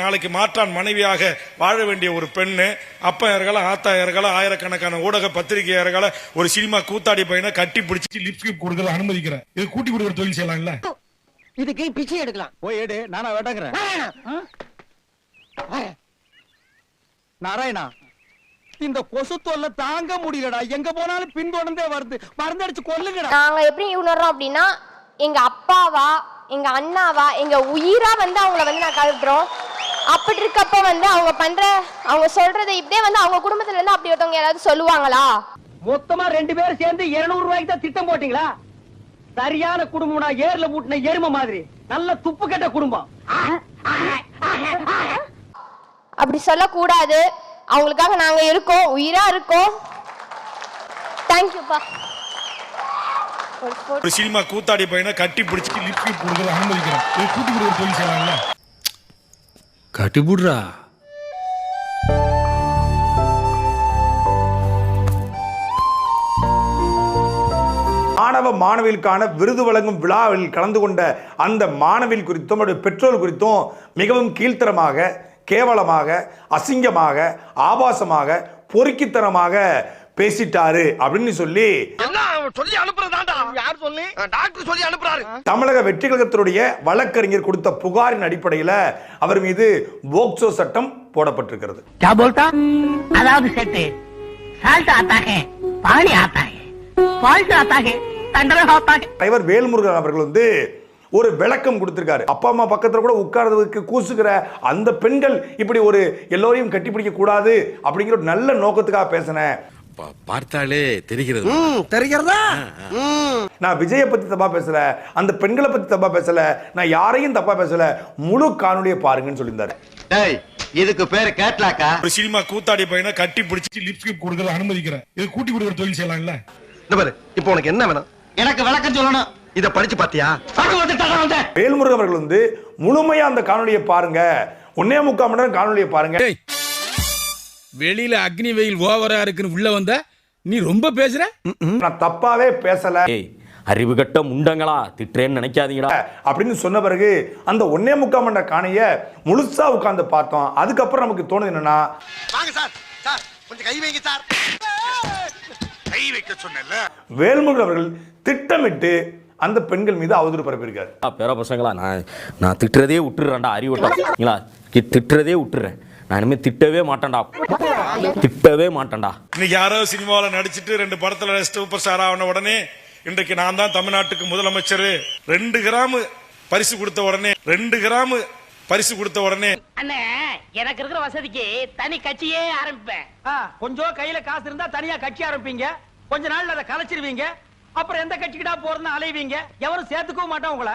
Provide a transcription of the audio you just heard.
நாளைக்கு மாற்றான் மனைவியாக வாழ வேண்டிய ஒரு பெண்ணு அப்பா இருக்கலாம் ஆத்தா இருக்கலாம் ஆயிரக்கணக்கான ஊடக பத்திரிகையாளர்களை ஒரு சினிமா கூத்தாடி பையனை கட்டி பிடிச்சி லிப்ஸ்டிக் கொடுக்கறது அனுமதிக்கிறேன். இது கூட்டி கொடுக்குற தொழில் செய்யலாம்ல? இதுக்கு பிச்சை எடுக்கலாம்? போய் எடு நானா வெட்டக்குறேன் நாராயணா இந்த கொசு தொல்லை தாங்க முடியலடா. எங்க போனாலும் பின்தொடர்ந்தே வருது. மருந்தடிச்சு கொல்லுங்கடா. நாங்க எப்படி உணர்றோம் அப்படின்னா எங்க அப்பாவா எங்க அண்ணாவா எங்க உயிரா வந்து அவங்கள வந்து நான் கருதுறோம் அப்படி இருக்கப்ப வந்து அவங்க பண்ற அவங்க சொல்றதை இப்படியே வந்து அவங்க குடும்பத்துல இருந்து அப்படி ஒருத்தவங்க யாராவது சொல்லுவாங்களா? மொத்தமா ரெண்டு பேரும் சேர்ந்து 200 ரூபாய்க்கு தான் திட்டம் போட்டீங்களா? சரியான குடும்பம்னா ஏர்ல மூட்டின எருமை மாதிரி. நல்ல துப்பு கெட்ட குடும்பம். அப்படி சொல்லக்கூடாது. அவங்களுக்காக நாங்க இருக்கோம் உயிரா இருக்கோம். தேங்க்யூப்பா ஒரு சினிமா கூத்தாடி பையனை கட்டி பிடிச்சி லிப்ஸ்டிக் கொடுக்கறது அனுமதிக்கிறேன். இது கூட்டி செய்யலாம்ல கட்டிபுடுறா மாணவ மாணவிகளுக்கான விருது வழங்கும் விழாவில் கலந்து கொண்ட அந்த மாணவிகள் குறித்தும் அவருடைய பெற்றோர் குறித்தும் மிகவும் கீழ்த்தரமாக கேவலமாக அசிங்கமாக ஆபாசமாக பொறுக்கித்தனமாக பேசிட்டாரு அப்படின்னு சொல்லி சொல்லி அனுப்புறதாண்டா யார் சொல்லி? டாக்டர் சொல்லி அனுப்புறாரு. தமிழக வெற்றி கழகத்தினுடைய வழக்கறிஞர் கொடுத்த புகாரின் அடிப்படையில் அவர் மீது போக்சோ சட்டம் போடப்பட்டிருக்கிறது. அதாவது செட்டு சால்ட் ஆத்தா ஹே பாலி ஆத்தா ஹே பால்ட் ஆத்தா தலைவர் வேல்முருகன் அவர்கள் வந்து ஒரு விளக்கம் கொடுத்திருக்காரு. அப்பா அம்மா பக்கத்துல கூட உட்கார்றதுக்கு கூசுகிற அந்த பெண்கள் இப்படி ஒரு எல்லோரையும் கட்டிப்பிடிக்க கூடாது அப்படிங்கிற ஒரு நல்ல நோக்கத்துக்காக பேசினேன் பார்த்தாலே தெரிகிறது. தெரிகிறதா? நான் விஜயை பத்தி தப்பா பேசல அந்த பெண்களை பத்தி தப்பா பேசல நான் யாரையும் தப்பா பேசல முழு காணொலியை பாருங்கன்னு சொல்லியிருந்தாரு. டேய் இதுக்கு பேரு கேட்லாக்கா? ஒரு சினிமா கூத்தாடி பையனை கட்டி பிடிச்சி லிப்ஸ்டிக் கொடுக்கறது அனுமதிக்கிறேன். இது கூட்டி கொடுக்குற தொழில் செய்யலாம்ல? இந்த பாரு இப்போ உனக்கு என்ன வேணும்? எனக்கு விளக்கம் சொல்லணும். இத படிச்சு பாத்தியா? வேல்முருகன் அவர்கள் வந்து முழுமையா அந்த காணொலியை பாருங்க. ஒன்னே முக்கால் மணி நேரம் காணொலியை பாருங்க. வெளியில அக்னி வெயில் ஓவரா இருக்குன்னு உள்ள வந்த நீ ரொம்ப பேசுற? நான் தப்பாவே பேசல. ஏய் அறிவு கட்ட முண்டங்களா? திட்டுறேன்னு நினைக்காதீங்கடா. அப்படின்னு சொன்ன பிறகு அந்த ஒன்னே முக்கால் மணி நேரம் காணைய முழுசா உட்கார்ந்து பார்த்தோம். அதுக்கப்புறம் நமக்கு தோணுது என்னன்னா வாங்க சார் சார் கொஞ்சம் கை வைங்க சார். கை வைக்க சொன்னல வேல்முருகன் அவர்கள் திட்டமிட்டு அந்த பெண்கள் மீது அவதூறு பரப்பியிருக்காரு. பேர பசங்களா நான் நான் திட்டுறதே விட்டுறேன்டா அறிவட்டா திட்டுறதே விட்டுறேன். நான் திட்டவே மாட்டேன்டா. திட்டவே மாட்டேன்டா. இன்னைக்கு யாரோ சினிமாவில் நடிச்சிட்டு ரெண்டு படத்துல சூப்பர் ஸ்டார் ஆன உடனே இன்றைக்கு நான் தான் தமிழ்நாட்டுக்கு முதலமைச்சர். ரெண்டு கிராம் பரிசு கொடுத்த உடனே ரெண்டு கிராம் பரிசு கொடுத்த உடனே. அண்ணே எனக்கு இருக்கிற வசதிக்கு தனி கட்சியே ஆரம்பிப்பேன். கொஞ்சம் கையில காசு இருந்தா தனியா கட்சி ஆரம்பிப்பீங்க. கொஞ்ச நாள்ல அதை கலைச்சிருவீங்க. அப்புறம் எந்த கட்சிக்கிட்டா போறதுன்னு அலைவீங்க. எவரும் சேர்த்துக்கவும் மாட்டான் உங்களை.